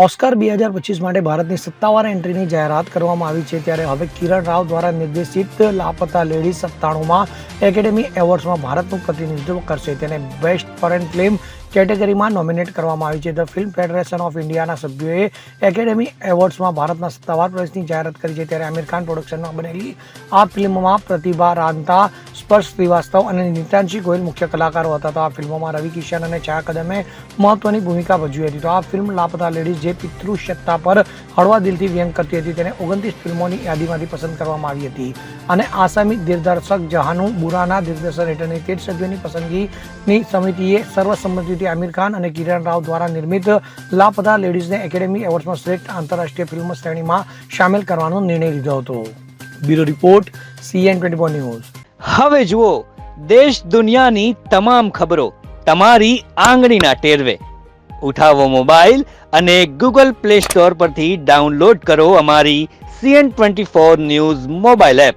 Oscar બે હજાર પચીસ માટે ભારતની સત્તાવાર એન્ટ્રીની જાહેરાત કરવામાં આવી છે ત્યારે હવે કિરણ રાવ દ્વારા નિર્દેશિત લાપતા લેડી સત્તાણુંમાં એકેડેમી એવોર્ડ્સમાં ભારતનું પ્રતિનિધિત્વ કરશે. તેને બેસ્ટ ફોરેન ફિલ્મ કેટેગરીમાં નોમિનેટ કરવામાં આવી છે. ધ ફિલ્મ ફેડરેશન ઓફ ઇન્ડિયાના સભ્યોએ એકેડેમી એવોર્ડ્સમાં ભારતના સત્તાવાર પ્રવેશની જાહેરાત કરી છે. ત્યારે આમિર ખાન પ્રોડક્શનમાં બનેલી આ ફિલ્મમાં પ્રતિભા રાંતા સ્પર્શ શ્રીવાસ્તવ અને નીતાંશી ગોયલ મુખ્ય કલાકારો હતા. તો આ ફિલ્મોમાં રવિ કિશન અને છાયા કદમે મહત્વની ભૂમિકા ભજવી હતી. તો આ ફિલ્મ લાપતા લેડીઝ જે પિતૃસત્તા પર હળવા દિલથી વ્યંગ કરતી હતી, તેને ઓગણત્રીસ ફિલ્મોની યાદીમાંથી પસંદ કરવામાં આવી હતી. અને આસામી દિગ્દર્શક જહાનુ બુરાના દિગ્દર્શન હેઠળની તેર સભ્યોની પસંદગીની સમિતિએ સર્વસંમતિથી આમિર ખાન અને કિરણ રાવ દ્વારા નિર્મિત લાપતા લેડીઝને એકેડેમી એવોર્ડ્સમાં શ્રેષ્ઠ આંતરરાષ્ટ્રીય ફિલ્મ શ્રેણીમાં સામેલ કરવાનો નિર્ણય લીધો હતો. Bureau report CN twenty news. હવે જુઓ, દેશ દુનિયાની તમામ ખબરો તમારી આંગળીના ટેરવે. ઉઠાવો મોબાઈલ અને ગૂગલ પ્લે સ્ટોર પરથી ડાઉનલોડ કરો અમારી CN twenty four news mobile app.